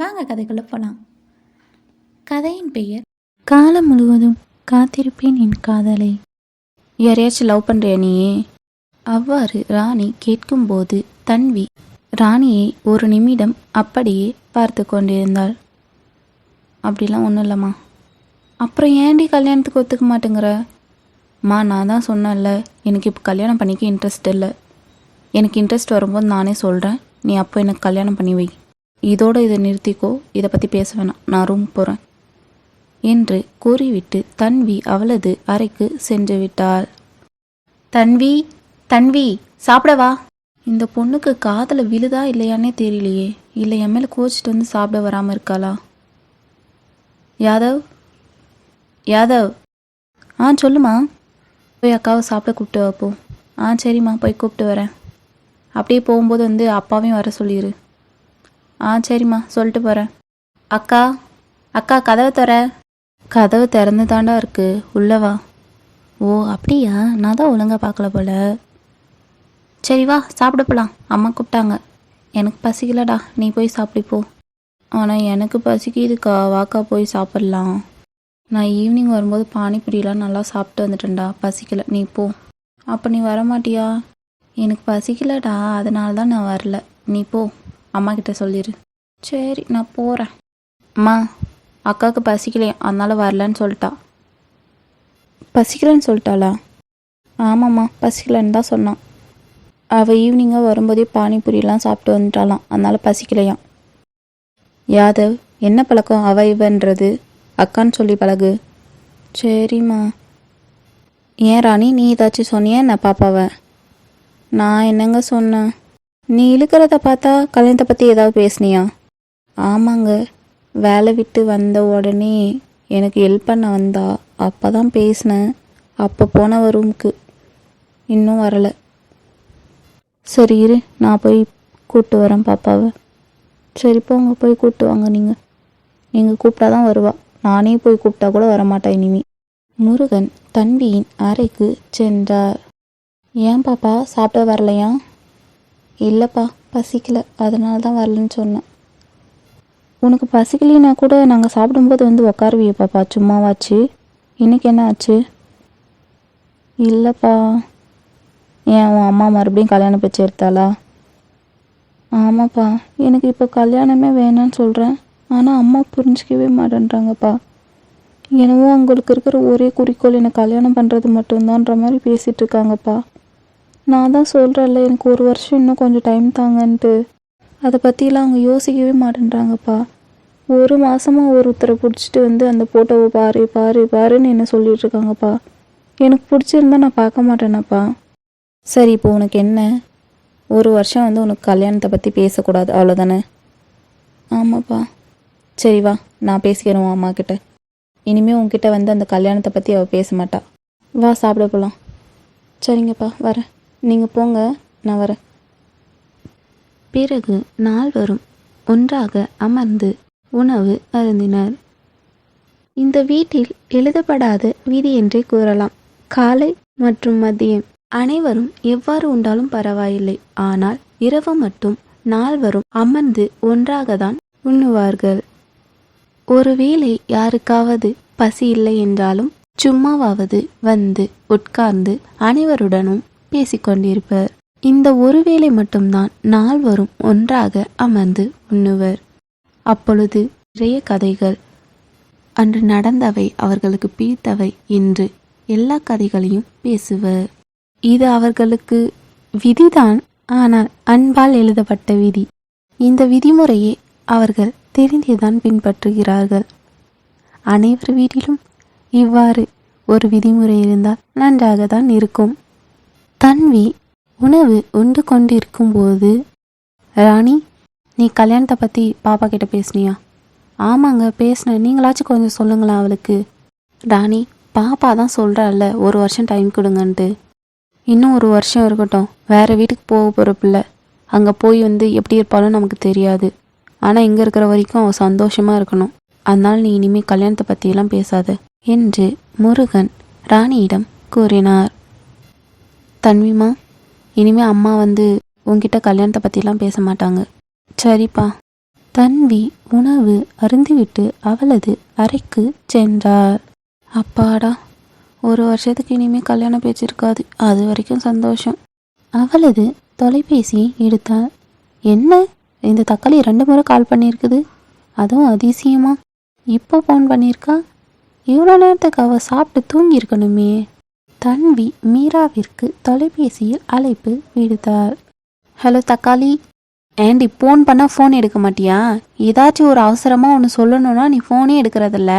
வாங்க கதைக்குள்ளே போகலாம் கதையின் பெயர் காலம் முழுவதும் காத்திருப்பேன் என் காதலை. யாரையாச்சும் லவ் பண்ணுறியா நீயே? அவ்வாறு ராணி கேட்கும்போது தன்வி ராணியை ஒரு நிமிடம் அப்படியே பார்த்து கொண்டிருந்தாள். அப்படிலாம் ஒன்றும் இல்லைம்மா. அப்புறம் ஏன்டி கல்யாணத்துக்கு ஒத்துக்க மாட்டேங்கிற? மா நான் தான் சொன்னேன்ல எனக்கு இப்போ கல்யாணம் பண்ணிக்க இன்ட்ரெஸ்ட் இல்லை. எனக்கு இன்ட்ரெஸ்ட் வரும்போது நானே சொல்கிறேன் நீ அப்போ எனக்கு கல்யாணம் பண்ணி வை. இதோட இதை நிறுத்திக்கோ இதை பற்றி பேச வேணாம். நான் ரூம் போகிறேன் என்று கூறிவிட்டு தன்வி அவளது அறைக்கு சென்று விட்டாள். தன்வி தன்வி சாப்பிடவா? இந்த பொண்ணுக்கு காதில் விழுதா இல்லையானே தெரியலையே. இல்லை என் மேலே கோச்சிட்டு வந்து சாப்பிட வராமல் இருக்காளா? யாதவ்? யாதவ்? ஆ சொல்லுமா. போய் அக்காவை சாப்பிட கூப்பிட்டு வா ஆ சரிம்மா போய் கூப்பிட்டு வரேன். அப்படியே போகும்போது வந்து அப்பாவையும் வர சொல்லிடு ஆ சரிம்மா சொல்லிட்டு போகிறேன் அக்கா அக்கா கதவை தர கதவு திறந்து தாண்டா இருக்கு. உள்ளே வா. ஓ அப்படியா? நான் தான் ஒழுங்காக பார்க்கல போல. சரி வா சாப்பிட போலாம். அம்மா கூப்பிட்டாங்க. எனக்கு பசிக்கலடா. நீ போய் சாப்பிடு போ. ஆனால் எனக்கு பசிக்குதுக்கா. வாக்கா போய் சாப்பிட்லாம். நான் ஈவினிங் வரும்போது பானிபூரியெலாம் நல்லா சாப்பிட்டு வந்துட்டேன்டா. பசிக்கல. நீ போ. அப்போ நீ வர மாட்டியா எனக்கு பசிக்கலடா. அதனால தான் நான் வரல. நீ போ. அம்மா கிட்ட சொல்லிடு சரி நான் போகிறேன் அம்மா அக்காவுக்கு பசிக்கலையா அதனால் வரலன்னு சொல்லிட்டா. பசிக்கலன்னு சொல்லிட்டாளா? ஆமாம்மா பசிக்கலன்னு தான் சொன்னான். அவள் ஈவினிங்காக வரும்போதே பானிபூரியெலாம் சாப்பிட்டு வந்துட்டாளாம் அதனால் பசிக்கலையாம். யாதவ் என்ன பழக்கம்? அவ இவன்றது? அக்கான்னு சொல்லி பழகு. சரிம்மா. ஏன் ராணி நீ ஏதாச்சும் சொன்னியா? என்ன பாப்பாவை? நான் என்னங்க சொன்னேன்? நீ இழுக்கிறத பார்த்தா கல்யாணத்தை பற்றி ஏதாவது பேசுனியா? ஆமாங்க. வேலை விட்டு வந்த உடனே எனக்கு ஹெல்ப் பண்ண வந்தா அப்போ தான் பேசினேன். அப்போ போன ரூமுக்கு இன்னும் வரலை. சரி இரு நான் போய் கூப்பிட்டு வரேன் பாப்பாவை. சரி போங்க போய் கூப்பிட்டு வாங்க நீங்கள் நீங்கள் கூப்பிட்டா தான் வருவா. நானே போய் கூப்பிட்டா கூட வரமாட்டேன் இனிமே. முருகன் தன்வியின் அறைக்கு சென்றார். ஏன் பாப்பா சாப்பிட வரலையா? இல்லைப்பா பசிக்கல. அதனால தான் வரலன்னு சொன்னேன். உனக்கு பசிக்கலைன்னா கூட நாங்கள் சாப்பிடும்போது வந்து உக்காருவியே பாப்பா சும்மாவாச்சு. இன்னைக்கு என்ன ஆச்சு? இல்லைப்பா. ஏன் உன் அம்மா மறுபடியும் கல்யாணம் பேச்சு எடுத்தாளா? ஆமாப்பா. எனக்கு இப்போ கல்யாணமே வேணான்னு சொல்கிறேன் ஆனால் அம்மா புரிஞ்சிக்கவே மாட்டேன்றாங்கப்பா. என்னவோ அவங்களுக்கு இருக்கிற ஒரே குறிக்கோள் என்னை கல்யாணம் பண்ணுறது மட்டும்தான்ற மாதிரி பேசிகிட்டு இருக்காங்கப்பா. நான் தான் சொல்கிறேன்ல எனக்கு ஒரு வருஷம் இன்னும் கொஞ்சம் டைம் தாங்கன்ட்டு. அதை பற்றிலாம் அவங்க யோசிக்கவே மாட்டேன்றாங்கப்பா. ஒரு மாதமாக ஒருத்தரை பிடிச்சிட்டு வந்து அந்த ஃபோட்டோவை பாரு பாரு பாருன்னு என்ன சொல்லிகிட்ருக்காங்கப்பா எனக்கு பிடிச்சிருந்தா நான் பார்க்க மாட்டேனப்பா. சரி இப்போ உனக்கு என்ன? ஒரு வருஷம் வந்து உனக்கு கல்யாணத்தை பற்றி பேசக்கூடாது அவ்வளோதானே ஆமாப்பா. சரி வா. நான் பேசிக்கிறேன் உன் அம்மா கிட்ட. இனிமேல் உன்கிட்ட வந்து அந்த கல்யாணத்தை பற்றி அவள் பேச மாட்டா. வா சாப்பிட போகலாம் சரிங்கப்பா வரேன். நீங்கள் போங்க நான் வரேன். பிறகு நால்வரும் ஒன்றாக அமர்ந்து உணவு அருந்தினர். இந்த வீட்டில் எழுதப்படாத விதி என்றே கூறலாம். காலை மற்றும் மதியம் அனைவரும் எவ்வாறு உண்டாலும் பரவாயில்லை. ஆனால் இரவு மட்டும் நால்வரும் அமர்ந்து ஒன்றாகத்தான் உண்ணுவார்கள். ஒருவேளை யாருக்காவது பசி இல்லை என்றாலும் சும்மாவாவது வந்து உட்கார்ந்து அனைவருடனும் பேசிக்கொண்டிருப்பர். இந்த ஒருவேளை மட்டும்தான் நால்வரும் ஒன்றாக அமர்ந்து உண்ணுவர். அப்பொழுது நிறைய கதைகள். அன்று நடந்தவை அவர்களுக்கு பிடித்தவை என்று எல்லா கதைகளையும் பேசுவர். இது அவர்களுக்கு விதிதான் ஆனால் அன்பால் எழுதப்பட்ட விதி. இந்த விதிமுறையை அவர்கள் தெரிந்துதான் பின்பற்றுகிறார்கள். அனைவர் வீட்டிலும் இவ்வாறு ஒரு விதிமுறை இருந்தால் நன்றாக தான் இருக்கும். தன்வி உணவு உண்டு கொண்டிருக்கும் போது ராணி நீ கல்யாணத்தை பற்றி பாப்பா கிட்ட பேசுனியா? ஆமாங்க பேசினேன். நீங்களாச்சும் கொஞ்சம் சொல்லுங்களேன் அவளுக்கு. ராணி பாப்பா தான் சொல்கிறாள்ல ஒரு வருஷம் டைம் கொடுங்கன்ட்டு. இன்னும் ஒரு வருஷம் இருக்கட்டும். வேறு வீட்டுக்கு போக போகிற பிள்ளை. அங்கே போய் வந்து எப்படி இருப்பாலும் நமக்கு தெரியாது. ஆனால் இங்கே இருக்கிற வரைக்கும் அவள் சந்தோஷமாக இருக்கணும். அதனால் நீ இனிமேல் கல்யாணத்தை பற்றியெல்லாம் பேசாத. என்று முருகன் ராணியிடம் கூறினார். தன்விமா இனிமே அம்மா வந்து உன்கிட்ட கல்யாணத்தை பற்றிலாம் பேச மாட்டாங்க. சரிப்பா. தன்வி உணவு அருந்திவிட்டு அவளது அறைக்கு சென்றார். அப்பாடா ஒரு வருஷத்துக்கு இனிமே கல்யாணம் பேச்சிருக்காது. அது வரைக்கும் சந்தோஷம். அவளது தொலைபேசியை எடுத்தாள். என்ன? இந்த தக்காளி ரெண்டு முறை கால் பண்ணியிருக்குது. அதுவும் அதிசயமா. இப்போ ஃபோன் பண்ணியிருக்கா? இவ்வளோ நேரத்துக்கு அவள் சாப்பிட்டு தூங்கியிருக்கணுமே. தன்வி மீராவிற்கு தொலைபேசியில் அழைப்பு விடுத்தார். ஹலோ தக்காளி ஏண்டி ஃபோன் பண்ணால் ஃபோன் எடுக்க மாட்டியா? ஏதாச்சும் ஒரு அவசரமாக ஒன்று சொல்லணும்னா நீ ஃபோனே எடுக்கிறதில்ல.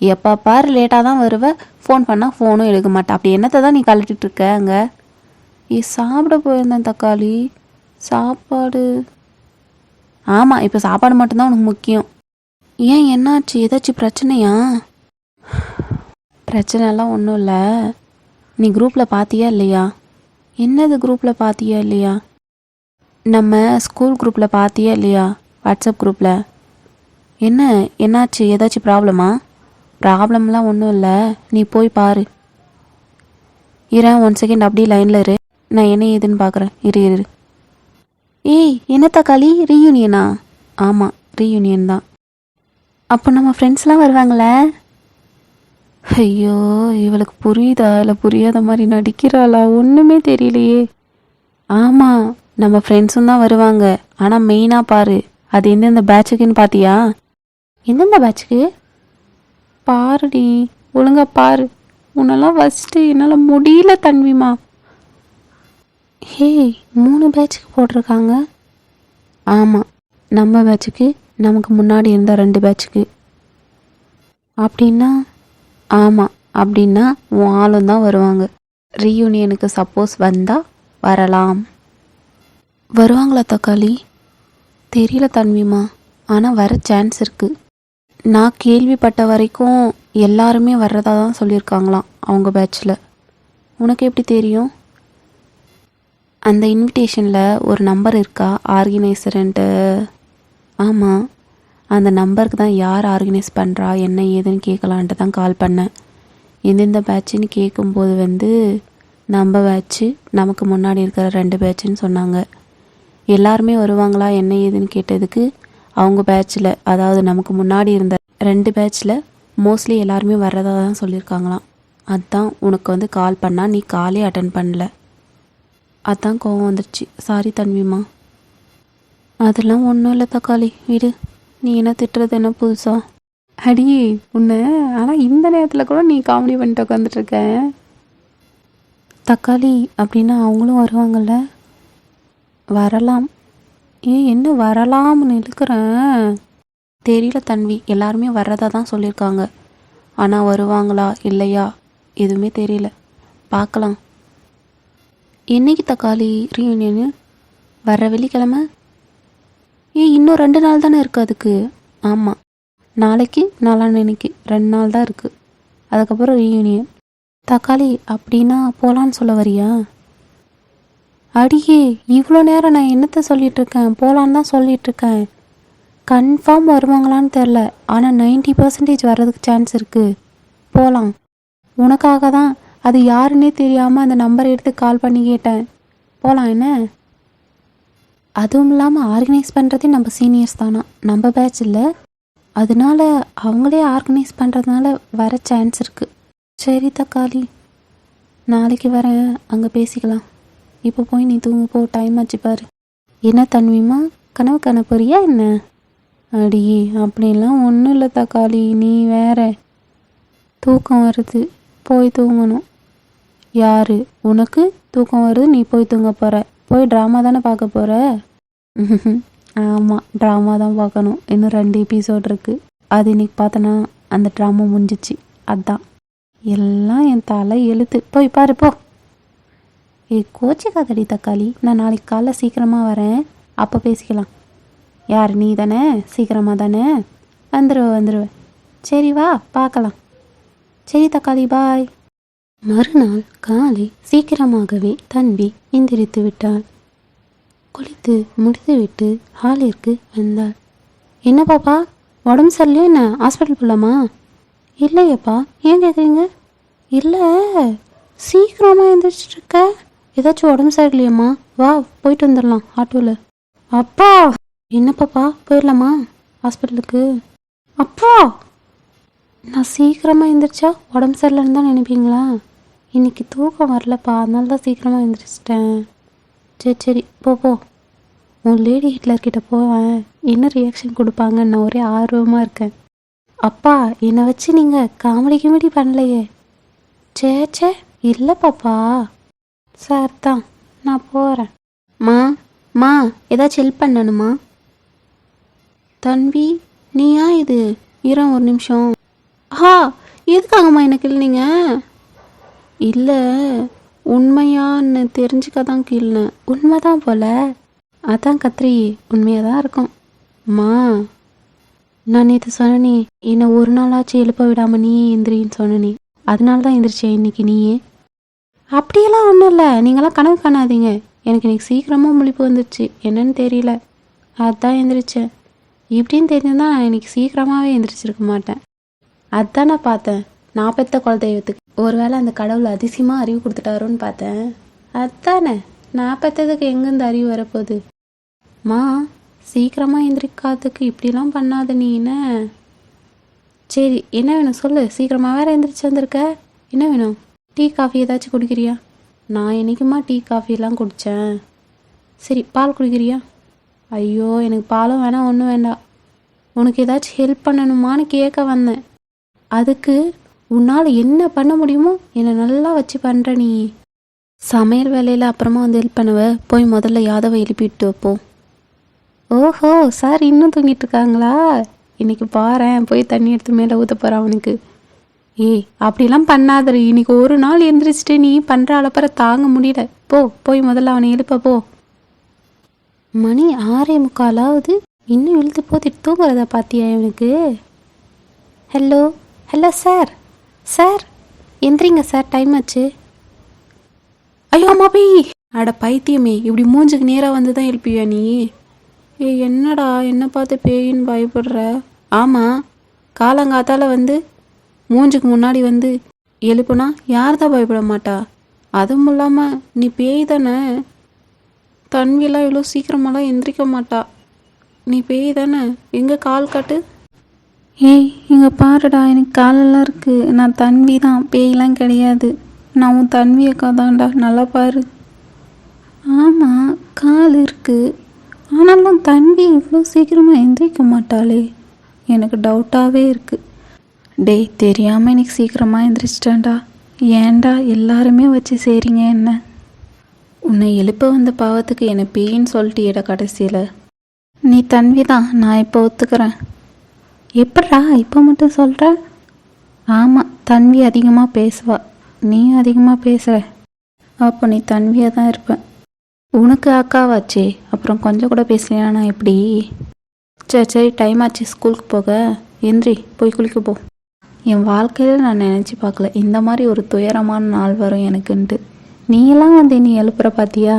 எப்போ பார் லேட்டாக தான் வருவ ஃபோன் பண்ணால் ஃபோனும் எடுக்க மாட்டேன் அப்படி என்னத்தை தான் நீ கழட்டிட்டு இருக்க அங்கே? ஏ சாப்பிட போயிருந்தேன் தக்காளி. சாப்பாடு. ஆமாம் இப்போ சாப்பாடு மட்டும்தான் உனக்கு முக்கியம். ஏன் என்னாச்சு? ஏதாச்சும் பிரச்சனையா? பிரச்சனைலாம் ஒன்றும் இல்லை. நீ குரூப்பில் பார்த்தியா இல்லையா? என்னது குரூப்பில் பார்த்தியா இல்லையா? நம்ம ஸ்கூல் குரூப்பில் பார்த்தியா இல்லையா? வாட்ஸ்அப் குரூப்பில் என்ன என்னாச்சு? ஏதாச்சும் ப்ராப்ளமா ப்ராப்ளம்லாம் ஒன்றும் இல்லை. நீ போய் பாரு. இரு ஒன் செகண்ட் அப்படியே லைனில் இரு. நான் என்ன ஏதுன்னு பார்க்குறேன் இரு இரு ஏய் என்ன தக்காளி? ரீயூனியனா ஆமாம் ரீயூனியன் தான். அப்போ நம்ம ஃப்ரெண்ட்ஸ்லாம் வருவாங்களே? ஐயோ இவளுக்கு புரியுதா? இல்லை புரியாத மாதிரி நடிக்கிறாளா? ஒன்றுமே தெரியலையே. ஆமாம் நம்ம ஃப்ரெண்ட்ஸும் தான் வருவாங்க. ஆனால் மெயினாக பாரு. அது எந்தெந்த பேட்சுக்குன்னு பார்த்தியா எந்தெந்த பேட்சுக்கு பாருடி. ஒழுங்கா பாரு. உன்னெல்லாம் ஃபஸ்ட்டு என்னால் முடியல தன்விமா. ஹே மூணு பேட்சுக்கு போட்டிருக்காங்க? ஆமாம் நம்ம பேட்சுக்கு நமக்கு முன்னாடி இருந்த ரெண்டு பேட்சுக்கு அப்படின்னா ஆமாம் அப்படின்னா உன் ஆளும் தான் வருவாங்க. ரீயூனியனுக்கு சப்போஸ் வந்தால் வரலாம். வருவாங்களா தக்காளி? தெரியல தன்விமா ஆனால் வர சான்ஸ் இருக்குது நான் கேள்விப்பட்ட வரைக்கும் எல்லாருமே வர்றதா தான் சொல்லியிருக்காங்களாம் அவங்க பேட்சில் உனக்கு எப்படி தெரியும்? அந்த இன்விடேஷனில் ஒரு நம்பர் இருக்கா ஆர்கனைசர்ன்ட்டு ஆமாம் அந்த நம்பருக்கு தான் யார் ஆர்கனைஸ் பண்ணுறா என்ன ஏதுன்னு கேட்கலான்ட்டு தான் கால் பண்ணேன். எந்தெந்த பேட்சுன்னு கேட்கும்போது வந்து நம்ம பேட்ச்சு நமக்கு முன்னாடி இருக்கிற ரெண்டு பேட்சுன்னு சொன்னாங்க. எல்லாருமே வருவாங்களா என்ன ஏதுன்னு கேட்டதுக்கு அவங்க பேட்சில் அதாவது நமக்கு முன்னாடி இருந்த ரெண்டு பேட்சில் மோஸ்ட்லி எல்லாருமே வர்றதா தான் சொல்லியிருக்காங்களாம். அதுதான் உனக்கு வந்து கால் பண்ணால் நீ காலே அட்டன் பண்ணல. அதான் கோவம் வந்துடுச்சு சாரி தன்விமா. அதெல்லாம் ஒன்றும் இல்லை தக்காளி விடு. நீ என்ன திட்டுறது என்ன புதுசா? அடி உன்னை ஆனால் இந்த நேரத்தில் கூட நீ காமெடி பண்ணிட்டு உட்காந்துட்டு தக்காளி அப்படின்னா அவங்களும் வருவாங்கல்ல? வரலாம். ஏன் என்ன வரலாம்னு இழுக்கிறேன் தெரியல தன்வி எல்லாருமே வர்றதா தான் சொல்லியிருக்காங்க. ஆனால் வருவாங்களா இல்லையா? எதுவுமே தெரியல. பார்க்கலாம் என்னைக்கு தக்காளி ரீயூனியனு வர்ற வெள்ளிக்கிழமை? ஏ இன்னும் ரெண்டு நாள் தானே இருக்குது அதுக்கு? ஆமாம் நாளைக்கு நாளான்னைக்கு ரெண்டு நாள் தான் இருக்குது அதுக்கப்புறம் ரீயூனியன் தக்காளி அப்படின்னா போகலான்னு சொல்ல வரியா? அடியே இவ்வளோ நேரம் நான் என்னத்த சொல்லிகிட்ருக்கேன் போகலான்னு தான் சொல்லிகிட்ருக்கேன் கன்ஃபார்ம் வருவாங்களான்னு தெரில ஆனால் நைன்டி பர்சன்டேஜ் வர்றதுக்கு சான்ஸ் இருக்குது போகலாம் உனக்காக தான். அது யாருன்னே தெரியாமல் அந்த நம்பர் எடுத்து கால் பண்ணி கேட்டேன். போகலாம் என்ன? அதுவும் இல்லாமல் ஆர்கனைஸ் பண்ணுறதே நம்ம சீனியர்ஸ் தானா? நம்ம பேட்ச் இல்லை. அதனால அவங்களே ஆர்கனைஸ் பண்ணுறதுனால வர சான்ஸ் இருக்குது சரி தக்காளி. நாளைக்கு வரேன் அங்கே பேசிக்கலாம். இப்போ போய் நீ தூங்க போ டைம் ஆச்சு பாரு. என்ன தன்விமா? கனவு காண போறியா என்ன? அடி அப்படிலாம் ஒன்றும் இல்லை தக்காளி. நீ வேற. தூக்கம் வருது. போய் தூங்கணும். யாரு? உனக்கு தூக்கம் வருது நீ போய் தூங்க போகிற போய் ட்ராமா தானே பார்க்க போற? ஆமாம் ட்ராமா தான் பார்க்கணும். இன்னும் ரெண்டு எபிசோட் இருக்கு. அது இன்னைக்கு பார்த்தனா அந்த ட்ராமா முடிஞ்சிச்சு. அதான். எல்லாம் என் தலை எழுத்து போய் பாரு போ. ஏ கோச்சிக்காதடி தக்காளி. நான் நாளைக்கு காலைல சீக்கிரமாக வரேன். அப்போ பேசிக்கலாம். யார் நீ தானே? சீக்கிரமாக தானே? வந்துடுவ வந்துடுவேன் சரி வா பார்க்கலாம். சரி தக்காளி பாய் மறுநாள் காலை சீக்கிரமாகவே தன்வி எந்திரித்து விட்டாள். குளித்து முடித்துவிட்டு ஹாலிற்கு வந்தாள். என்ன பாப்பா? உடம்பு சரியில்லையா என்ன? ஹாஸ்பிட்டல் போகலாமா இல்லையப்பா. ஏன் கேட்குறீங்க இல்லை. சீக்கிரமாக எழுந்திரிச்சிட்டு இருக்க ஏதாச்சும் உடம்பு சரியில்லையம்மா. வா போயிட்டு வந்துடலாம் ஆட்டோவில் அப்பா. என்ன பாப்பா? போயிடலாமா? ஹாஸ்பிட்டலுக்கு. அப்பா. நான் சீக்கிரமாக எழுந்திரிச்சா உடம்பு சரியில்லைன்னு தான் நினைப்பீங்களா? இன்னைக்கு தூக்கம் வரலப்பா அதனால தான் சீக்கிரமாக எழுந்திரிச்சிட்டேன் சரி சரி போ போ. உன் லேடி ஹிட்லர்கிட்ட போவேன் என்ன ரியாக்ஷன் கொடுப்பாங்கன்னு நான் ஒரே ஆர்வமாக இருக்கேன். அப்பா என்னை வச்சு நீங்கள் காமெடி கிமெடி பண்ணலையே. சே சே இல்லை பாப்பா. சார் தான் நான் போகிறேன் மா மா ஏதாச்சும் ஹெல்ப் பண்ணணுமா? தன்பி நீயா இது? இரம் ஒரு நிமிஷம். ஆ எதுக்காகம்மா எனக்கு இல்லைங்க? இல்லை உண்மையான்னு தெரிஞ்சுக்க தான் கீழ்னேன். உண்மைதான் போல. அதான் கத்திரி உண்மையாக தான் இருக்கும். அம்மா நான் நேற்று சொன்னனே என்னை ஒரு நாளாச்சும் எழுப்ப விடாம நீயே எந்திரின்னு சொன்னனே. அதனால தான் எந்திரிச்சேன் இன்னைக்கு நீயே? அப்படியெல்லாம் ஒன்றும் இல்லை. நீங்களாம் கனவு காணாதீங்க. எனக்கு இன்னைக்கு சீக்கிரமாக முழிப்பு வந்துடுச்சு என்னன்னு தெரியல. அதான் எந்திரிச்சேன். இப்படின்னு தெரிஞ்சிருந்தா நான் இன்னைக்கு சீக்கிரமாகவே எந்திரிச்சிருக்க மாட்டேன். அதான் நான் பார்த்தேன். நான் பெத்த குலதெய்வத்துக்கு. ஒருவேளை அந்த கடவுள் அதிசயமாக அறிவு கொடுத்துட்டாரோன்னு பார்த்தேன். அதானே? நான் பெற்றதுக்கு எங்கேருந்து அறிவு வரப்போகுது? மா சீக்கிரமாக எந்திரிக்காததுக்கு இப்படிலாம் பண்ணாத நீ என்ன? சரி என்ன வேணும் சொல்லு. சீக்கிரமாக வேற எந்திரிச்சு வந்திருக்க. என்ன வேணும்? டீ காஃபி ஏதாச்சும் குடிக்கிறியா? நான் என்னைக்குமா டீ காஃபிலாம் குடித்தேன் சரி பால் குடிக்கிறியா? ஐயோ எனக்கு பாலும் வேணாம் ஒன்றும் வேண்டாம். உனக்கு ஏதாச்சும் ஹெல்ப் பண்ணணுமான்னு கேட்க வந்தேன். அதுக்கு உன்னால் என்ன பண்ண முடியுமோ என்னை நல்லா வச்சு பண்ணுற நீ. சமையல் வேலையில் அப்புறமா வந்து ஹெல்ப் பண்ணுவ. போய் முதல்ல யாதவை எழுப்பிட்டு வைப்போம் ஓஹோ சார் இன்னும் தூங்கிட்டு இருக்காங்களா? இன்னைக்கு பாரேன் போய் தண்ணி எடுத்து மேலே ஊற்ற போகிறான் அவனுக்கு. ஏய் அப்படிலாம் பண்ணாதரு இன்னைக்கு ஒரு நாள் எந்திரிச்சிட்டு நீ பண்ணுற அளப்பற தாங்க முடியல. போ போய் முதல்ல அவனை எழுப்ப போ. மணி ஆறே முக்காலாவது. இன்னும் இழுத்து போத்திட்டு தூங்குறத பார்த்தியா இவனுக்கு? Hello hello sir. சார் எந்திரிங்க சார் டைம் ஆச்சு. ஐயோ மாபி அட பைத்தியமே இப்படி மூஞ்சுக்கு நேராக வந்து தான் எழுப்பியா நீ? ஏ என்னடா என்ன பார்த்து பேயின்னு பயப்படுற? ஆமாம் காலங்காத்தால் வந்து மூஞ்சுக்கு முன்னாடி வந்து எழுப்புனா யார் தான் பயப்பட மாட்டா? அதுவும் இல்லாமல் நீ பேய் தானே? தன்விலாம் இவ்வளோ சீக்கிரமெல்லாம் எந்திரிக்க மாட்டா. நீ பேய் தானே? எங்கே கால் காட்டு? ஏய் இங்கே பாருடா எனக்கு காலெல்லாம் இருக்குது நான் தன்வி தான். பேய்லாம் கிடையாது. நான் உன் தன்வி அக்கா தான்டா. நல்லா பாரு. ஆமாம் கால் இருக்குது ஆனாலும் தன்வி இவ்வளோ சீக்கிரமாக எந்திரிக்க மாட்டாளே. எனக்கு டவுட்டாகவே இருக்குது டேய் தெரியாமல் எனக்கு சீக்கிரமாக எந்திரிச்சிட்டேன்டா. ஏன்டா எல்லாருமே வச்சு செய்கிறீங்க என்ன? உன்னை எழுப்ப வந்த பாவத்துக்கு என்னை பேயின்னு சொல்லிட்டியேடா கடைசியில். நீ தன்வி தான். நான் இப்போ ஒத்துக்கிறேன். எப்படா இப்போ மட்டும் சொல்கிற ஆமாம் தன்வி அதிகமாக பேசுவா. நீ அதிகமாக பேசுகிற அப்போ நீ தன்வியாக தான் இருப்பேன் உனக்கு அக்காவாச்சே. அப்புறம் கொஞ்சம் கூட பேசலையா நான் எப்படி? சரி சரி டைம் ஆச்சு. ஸ்கூலுக்கு போக. எந்திரி போய் குளிக்க போ. என் வாழ்க்கையில் நான் நினச்சி பார்க்கல. இந்த மாதிரி ஒரு துயரமான நாள் வரும் எனக்குன்ட்டு. நீயெல்லாம் வந்து நீ எழுப்புற பாத்தியா?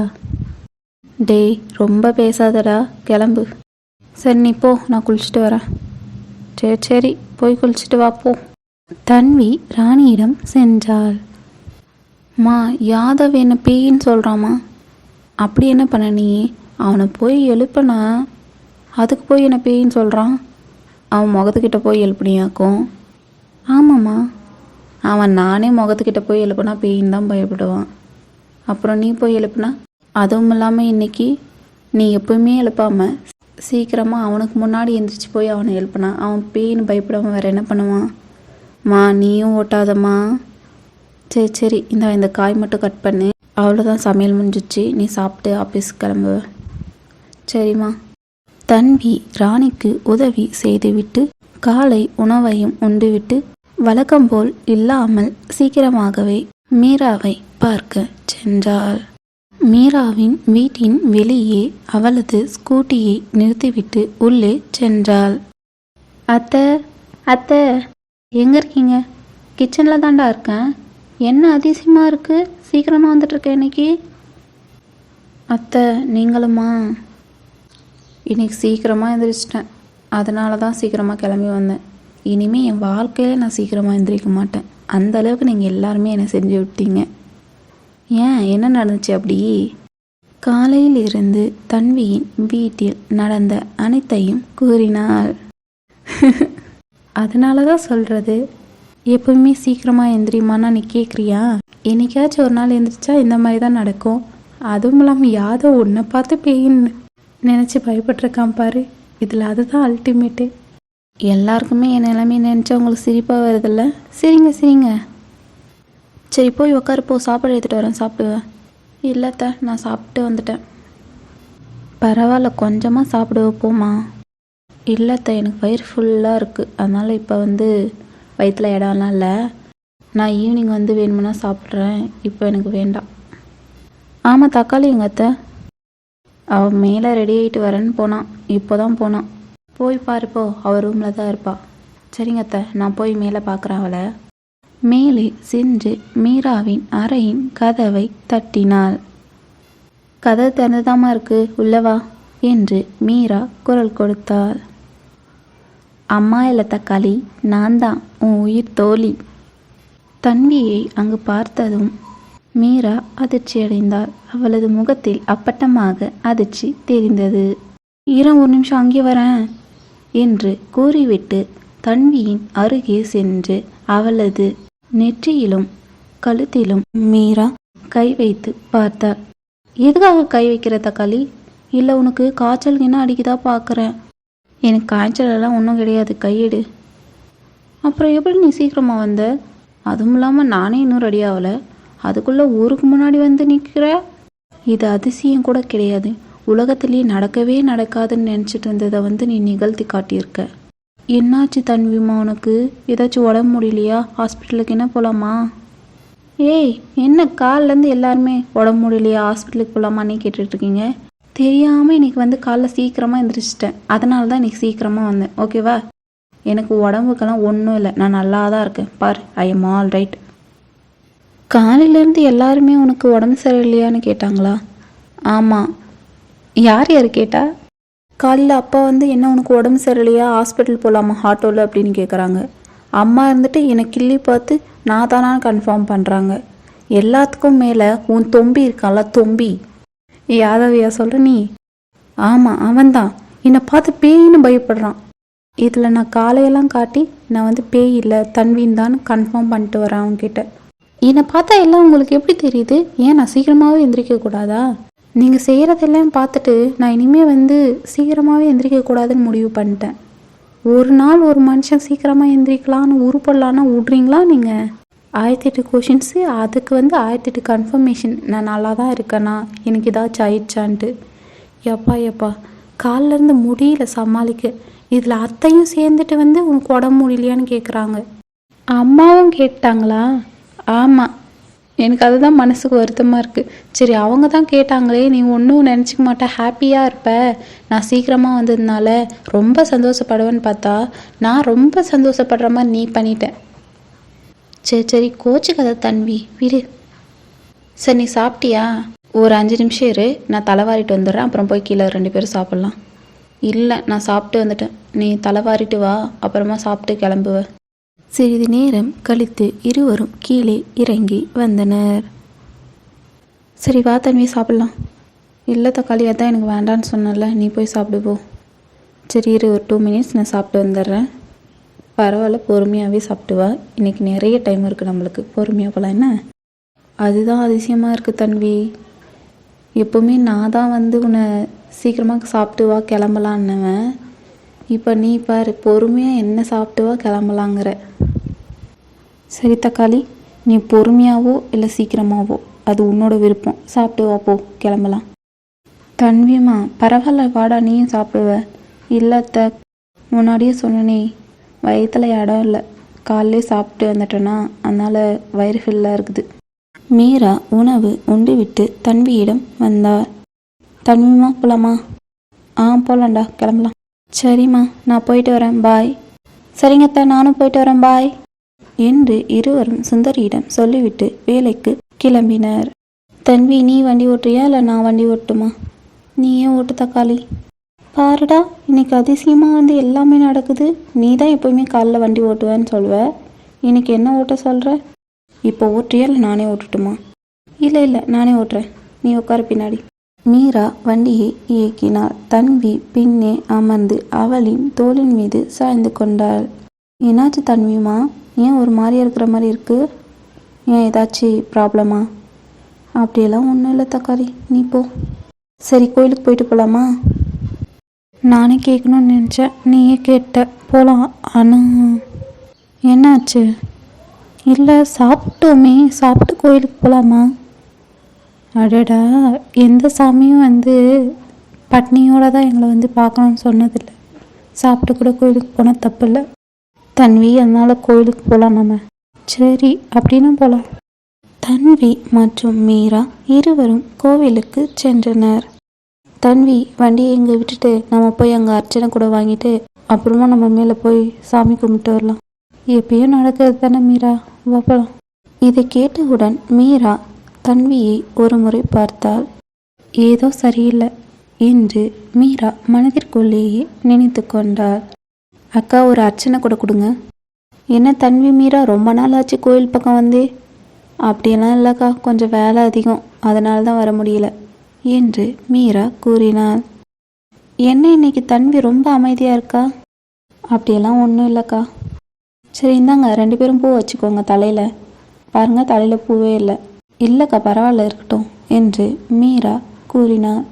டேய் ரொம்ப பேசாதடா. கிளம்பு. சரி நீ போ. நான் குளிச்சுட்டு வரேன். சரி சரி போய் குளிச்சுட்டு வாப்போம் தன்வி ராணியிடம் சென்றாள். மா யாதவ் என்ன பேயின்னு சொல்கிறாமா அப்படி என்ன பண்ண நீ? அவனை போய் எழுப்பினா அதுக்கு போய் என்ன பேயின்னு சொல்கிறான் அவன் முகத்துக்கிட்ட போய் எழுப்புனியாக்கும்? ஆமாம்மா. அவன் நானே முகத்துக்கிட்ட போய் எழுப்புனா பேயின்னு தான் பயப்படுவான். அப்புறம் நீ போய் எழுப்புனா அதுவும் இல்லாமல் இன்னைக்கு நீ எப்பவுமே எழுப்பாம சீக்கிரமாக அவனுக்கு முன்னாடி எந்திரிச்சு போய் அவனை எழுப்புனா அவன் பேயின்னு பயப்படாமல் வேற என்ன பண்ணுவான்? மா நீயும் ஓட்டாதம்மா. சரி சரி. இந்த இந்த காய் மட்டும் கட் பண்ணு. அவ்வளோதான் சமையல் முடிஞ்சிச்சு. நீ சாப்பிட்டு ஆஃபீஸ் கிளம்பு. சரிம்மா. தன்வி ராணிக்கு உதவி செய்துவிட்டு காலை உணவையும் உண்டுவிட்டு வழக்கம் போல் இல்லாமல் சீக்கிரமாகவே மீராவை பார்க்க சென்றாள். மீராவின் வீட்டின் வெளியே அவளது ஸ்கூட்டியை நிறுத்திவிட்டு உள்ளே சென்றாள். அத்தை அத்தை எங்கே இருக்கீங்க? கிச்சனில் தான்டா இருக்கேன். என்ன அதிசயமாக இருக்குது சீக்கிரமாக வந்துட்டுருக்கேன் இன்னைக்கு? அத்தை நீங்களுமா? இன்னைக்கு சீக்கிரமாக எந்திரிச்சிட்டேன். அதனால தான் சீக்கிரமாக கிளம்பி வந்தேன். இனிமேல் என் வாழ்க்கையில் நான் சீக்கிரமாக எந்திரிக்க மாட்டேன். அந்த அளவுக்கு நீங்கள் எல்லாருமே என்னை செஞ்சு விட்டீங்க. ஏன்? என்ன நடந்துச்சு அப்படி? காலையில் இருந்து தன்வியின் வீட்டில் நடந்த அனைத்தையும் கூறினாள். அதனால தான் சொல்கிறது எப்பவுமே சீக்கிரமாக எந்திரிமானா நீ கேட்குறியா என்னைக்காச்சும் ஒரு நாள் எந்திரிச்சா இந்த மாதிரி தான் நடக்கும். அதுவும் இல்லாமல் யாதோ உன்னை பார்த்து பேயின்னு நினச்சி பயப்பட்டிருக்கான் பாரு. இதில் அதுதான் அல்டிமேட்டு எல்லாருக்குமே என் நிலைமை நினச்சா உங்களுக்கு சிரிப்பாக வருதில்ல? சரிங்க சரிங்க. சரி போய் உட்காரு சாப்பாடு எடுத்துகிட்டு வரேன். சாப்பிடுவேன் இல்லைத்த நான் சாப்பிட்டு வந்துட்டேன். பரவாயில்ல கொஞ்சமாக சாப்பிடுவ போமா இல்லைத்த எனக்கு வயிறு ஃபுல்லாக இருக்குது அதனால் இப்போ வந்து வயிற்றில் இடம்லாம் இல்லை. நான் ஈவினிங் வந்து வேணுமுன்னா சாப்பிட்றேன். இப்போ எனக்கு வேண்டாம். ஆமாம் தக்காளி எங்கள் அத்தை? அவன் மேலே ரெடி ஆகிட்டு வரேன்னு போனான் இப்போ தான் போனான் போய் பாருப்போ அவள் ரூமில் தான் இருப்பா. சரிங்க அத்தை. நான் போய் மேலே பார்க்குறேன் அவளை. மேலே சென்று மீராவின் அறையின் கதவை தட்டினாள். கதவு திறந்துதாமா இருக்கு உள்ளவா என்று மீரா குரல் கொடுத்தாள். அம்மா இல்ல தக்காளி நான் தான் உன் உயிர் தோழி தன்வியை அங்கு பார்த்ததும் மீரா அதிர்ச்சியடைந்தாள் அவளது முகத்தில் அப்பட்டமாக அதிர்ச்சி தெரிந்தது. ஈரம் ஒரு நிமிஷம் அங்கே வரேன் என்று கூறிவிட்டு தன்வியின் அருகே சென்று அவளது நெற்றியிலும் கழுத்திலும் மீரா கை வைத்து பார்த்தார். எதுக்காக கை வைக்கிற தக்காளி? இல்லை உனக்கு காய்ச்சல் என்ன அடிக்குதா பார்க்குறேன் எனக்கு காய்ச்சலெல்லாம் ஒன்றும் கிடையாது கையெடு. அப்புறம் எப்படி நீ சீக்கிரமாக வந்த? அதுவும் இல்லாமல் நானே இன்னும் ரெடி ஆகலை. அதுக்குள்ளே ஊருக்கு முன்னாடி வந்து நிற்கிற இது அதிசயம் கூட கிடையாது. உலகத்திலேயே நடக்கவே நடக்காதுன்னு நினச்சிட்டு இருந்ததை வந்து நீ நிகழ்த்தி காட்டியிருக்க. என்னாச்சு தன்விமா உனக்கு? ஏதாச்சும் உடம்பு முடியலையா? ஹாஸ்பிட்டலுக்கு என்ன போகலாமா ஏய் என்ன கால்லேருந்து எல்லாருமே உடம்பு முடியலையா? ஹாஸ்பிட்டலுக்கு போகலாமான்னு கேட்டுட்ருக்கீங்க தெரியாமல் இன்னைக்கு வந்து காலைல சீக்கிரமாக எந்திரிச்சிட்டேன். அதனால தான் இன்னைக்கு சீக்கிரமாக வந்தேன். ஓகேவா எனக்கு உடம்புக்கெல்லாம் ஒன்றும் இல்லை. நான் நல்லா தான் இருக்கேன். பார் ஐ எம் ஆல் ரைட் காலையிலேருந்து எல்லாருமே உனக்கு உடம்பு சரியில்லையான்னு கேட்டாங்களா? ஆமாம் யார் யார் கேட்டா? காலையில் அப்பா வந்து என்ன உனக்கு உடம்பு சரியில்லையா? ஹாஸ்பிட்டல் போகலாமா ஆட்டோவில் அப்படின்னு கேட்குறாங்க அம்மா இருந்துட்டு என்னை கிள்ளி பார்த்து நான் தானான்னு கன்ஃபார்ம் பண்ணுறாங்க எல்லாத்துக்கும் மேலே உன் தொம்பி இருக்கான்ல தொம்பி. யாதவியா சொல்கிற நீ? ஆமாம் அவன்தான். என்னை பார்த்து பேயின்னு பயப்படுறான். இதில் நான் காலையெல்லாம் காட்டி நான் வந்து பேய் இல்லை தன்வீன் தான் கன்ஃபார்ம் பண்ணிட்டு வரேன் அவன்கிட்ட. என்னை பார்த்தா எல்லாம் உங்களுக்கு எப்படி தெரியுது? ஏன் நான் சீக்கிரமாகவே எந்திரிக்க கூடாதா நீங்கள் செய்கிறதெல்லாம் பார்த்துட்டு நான் இனிமேல் வந்து சீக்கிரமாகவே எந்திரிக்கக்கூடாதுன்னு முடிவு பண்ணிட்டேன். ஒரு நாள் ஒரு மனுஷன் சீக்கிரமாக எந்திரிக்கலான்னு உருப்படலான்னு விட்றீங்களா நீங்கள் ஆயிரத்தி எட்டு கொஷின்ஸு அதுக்கு வந்து ஆயிரத்தி எட்டு கன்ஃபர்மேஷன் நான் நல்லா தான் இருக்கேனா? எனக்கு ஏதாச்சும் ஆயிடுச்சான்ட்டு. எப்பா எப்பா காலிலேருந்து முடியல சமாளிக்க. இதில் அத்தையும் சேர்ந்துட்டு வந்து உனக்கு உடம்பு முடியலையான்னு கேட்குறாங்க அம்மாவும் கேட்டாங்களா? ஆமாம் எனக்கு அதுதான் மனசுக்கு வருத்தமாக இருக்குது சரி அவங்க தான் கேட்டாங்களே நீ ஒன்றும் நினச்சிக்க மாட்டேன் ஹாப்பியாக இருப்ப. நான் சீக்கிரமாக வந்ததுனால ரொம்ப சந்தோஷப்படுவேன்னு பார்த்தா நான் ரொம்ப சந்தோஷப்படுற மாதிரி நீ பண்ணிட்டேன் சரி சரி கோச்சுக்கதை தன்வி விடு. சரி நீ சாப்பிட்டியா? ஒரு அஞ்சு நிமிஷம் இரு நான் தலைவாரிட்டு வந்துடுறேன். அப்புறம் போய் கீழே ரெண்டு பேரும் சாப்பிட்லாம். இல்லை நான் சாப்பிட்டு வந்துட்டேன். நீ தலைவாரிட்டு வா அப்புறமா சாப்பிட்டு கிளம்புவ. சிறிது நேரம் கழித்து இருவரும் கீழே இறங்கி வந்தனர். சரி வா தன்வி சாப்பிட்லாம். இல்லை தக்காளி அதான் எனக்கு வேண்டான்னு சொன்னல நீ போய் சாப்பிடு போ. சரி இரு ஒரு டூ மினிட்ஸ் நான் சாப்பிட்டு வந்துடுறேன். பரவாயில்ல பொறுமையாகவே சாப்பிட்டு வா. இன்றைக்கி நிறைய டைம் இருக்குது நம்மளுக்கு. பொறுமையாக போகலாம் என்ன? அதுதான் அதிசயமாக இருக்குது தன்வி எப்போவுமே நான் தான் வந்து உன்னை சீக்கிரமாக சாப்பிட்டு வா கிளம்பலான்னுவேன் இப்போ நீ பாரு பொறுமையாக என்ன சாப்பிட்டு வா கிளம்பலாங்கிற. சரி தக்காளி நீ பொறுமையாவோ இல்லை சீக்கிரமாவோ அது உன்னோட விருப்பம். சாப்பிட்டு வா போ கிளம்பலாம். தன்வியம்மா பரவாயில்ல வாடா நீயும் சாப்பிடுவ. இல்லை த முன்னாடியே சொன்னனே வயிற்றுல இடம் இல்லை. காலையிலே சாப்பிட்டு வந்துட்டேன்னா அதனால் வயிறு ஃபில்லாக இருக்குது. மீரா உணவு உண்டு விட்டு தன்வியிடம் வந்தார். தன்விமா போலாமா? ஆ போலாண்டா கிளம்பலாம். சரிம்மா நான் போயிட்டு வரேன். பாய். சரிங்கத்தா நானும் போயிட்டு வரேன். பாய். என்று இருவரும் சுந்தரியிடம் சொல்லிவிட்டு வேலைக்கு கிளம்பினர். தன்வி நீ வண்டி ஓட்டுறியா? இல்லை நான் வண்டி ஓட்டுமா நீ ஏன் ஓட்டு தக்காளி? பாருடா இன்னைக்கு அதிசயமாக வந்து எல்லாமே நடக்குது. நீ தான் எப்போயுமே காலைல வண்டி ஓட்டுவேன்னு சொல்லுவ இன்னைக்கு என்ன ஓட்ட சொல்கிற இப்போ ஓட்டுறியா? இல்லை நானே ஓட்டுட்டுமா? இல்லை இல்லை நானே ஓட்டுறேன். நீ உட்கார பின்னாடி. மீரா வண்டியை இயக்கினாள். தன்வி பின்னே அமர்ந்து அவளின் தோளின் மீது சாய்ந்து கொண்டாள். என்னாச்சு தன்விமா ஏன் ஒரு மாதிரியா இருக்கிற மாதிரி இருக்கு? ஏன் ஏதாச்சும் ப்ராப்ளமா அப்படியெல்லாம் ஒன்றும் இல்லை தக்காளி. நீ போ. சரி கோயிலுக்கு போயிட்டு போகலாமா நானே கேட்கணும்னு நினச்சேன். நீயே கேட்ட. போகலாம் ஆனால் என்னாச்சு? இல்லை சாப்பிட்டோமே. சாப்பிட்டு கோயிலுக்கு போகலாமா அடடா எந்த சாமியும் வந்து பட்னியோட தான் எங்களை வந்து பார்க்கணும்னு சொன்னதில்லை. சாப்பிட்டு கூட கோயிலுக்கு போனால் தப்பு இல்லை. தன்வி அதனால் கோயிலுக்கு போகலாம் நம்ம சரி அப்படின்னு போகலாம் தன்வி மற்றும் மீரா இருவரும் கோவிலுக்கு சென்றனர். தன்வி வண்டியை இங்கே விட்டுட்டு நம்ம போய் அங்கே அர்ச்சனை கூட வாங்கிட்டு அப்புறமா நம்ம மேலே போய் சாமி கும்பிட்டு வரலாம். எப்பயும் நடக்கிறது தானே மீரா? வாப்பலாம் போலாம். இதை கேட்டவுடன் மீரா தன்வியை ஒரு முறை பார்த்தாள் ஏதோ சரியில்லை என்று மீரா மனதிற்குள்ளேயே நினைத்து கொண்டாள். அக்கா ஒரு அர்ச்சனை கூட கொடுங்க. என்ன தன்வி மீரா ரொம்ப நாள் ஆச்சு கோயில் பக்கம் வந்தே. அப்படியெல்லாம் இல்லைக்கா கொஞ்சம் வேலை அதிகம். அதனால தான் வர முடியல என்று மீரா கூறினாள். என்ன இன்னைக்கு தன்வி ரொம்ப அமைதியாக இருக்கா? அப்படியெல்லாம் ஒன்றும் இல்லைக்கா. சரி இந்தாங்க ரெண்டு பேரும் பூ வச்சுக்கோங்க தலையில். பாருங்கள் தலையில் பூவே இல்லை. இல்லைக்கா பரவாயில்ல இருக்கட்டும் என்று மீரா கூறினார்.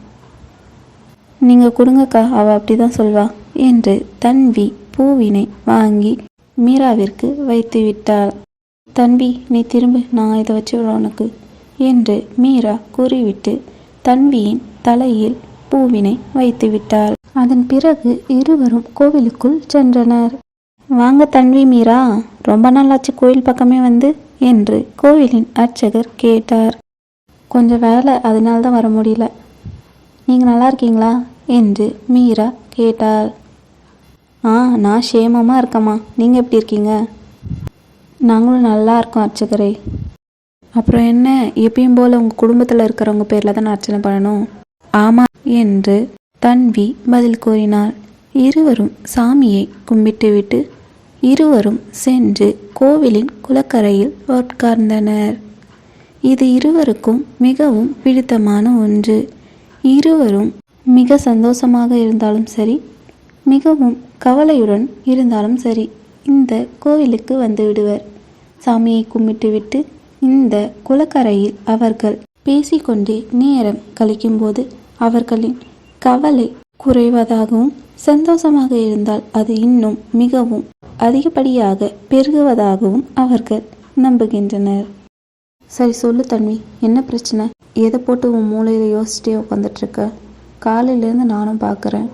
நீங்கள் கொடுங்கக்கா அவள் அப்படி தான் சொல்வா என்று தன்வி பூவினை வாங்கி மீராவிற்கு வைத்து விட்டாள். தன்பி நீ திரும்ப நான் இதை வச்சு உனக்கு என்று மீரா கூறிவிட்டு தன்வியின் தலையில் பூவினை வைத்து விட்டாள். அதன் பிறகு இருவரும் கோவிலுக்குள் சென்றனர். வாங்க தன்வி மீரா ரொம்ப நாளாச்சு கோயில் பக்கமே வந்து என்று கோவிலின் அர்ச்சகர் கேட்டார். கொஞ்சம் வேலை அதனால தான் வர முடியல. நீங்கள் நல்லா இருக்கீங்களா? என்று மீரா கேட்டாள். ஆ நான் சேமமாக இருக்கேம்மா. நீங்கள் எப்படி இருக்கீங்க? நாங்களும் நல்லா இருக்கோம் அர்ச்சகரே. அப்புறம் என்ன? எப்பயும் போல் உங்கள் குடும்பத்தில் இருக்கிறவங்க பேரில் தான் அர்ச்சனை பண்ணணும்? ஆமாம் என்று தன்வி பதில் கூறினார் இருவரும் சாமியை கும்பிட்டுவிட்டு இருவரும் சென்று கோவிலின் குளக்கரையில் உட்கார்ந்தனர். இது இருவருக்கும் மிகவும் பிடித்தமான ஒன்று. இருவரும் மிக சந்தோஷமாக இருந்தாலும் சரி மிகவும் கவலையுடன் இருந்தாலும் சரி இந்த கோவிலுக்கு வந்து விடுவர். சாமியை கும்பிட்டுவிட்டு இந்த குளக்கரையில் அவர்கள் பேசிக்கொண்டே நேரம் கழிக்கும்போது அவர்களின் கவலை குறைவதாகவும் சந்தோஷமாக இருந்தால் அது இன்னும் மிகவும் அதிகப்படியாக பெருகுவதாகவும் அவர்கள் நம்புகின்றனர். சரி சொல்லு தன்வி என்ன பிரச்சனை? எதை போட்டு உன் மூளையில் யோசிச்சுட்டே உட்காந்துட்ருக்க காலையிலேருந்து நானும் பார்க்குறேன்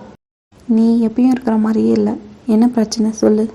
நீ எப்பயும் இருக்கிற மாதிரியே இல்லை. என்ன பிரச்சனை? சொல்லு.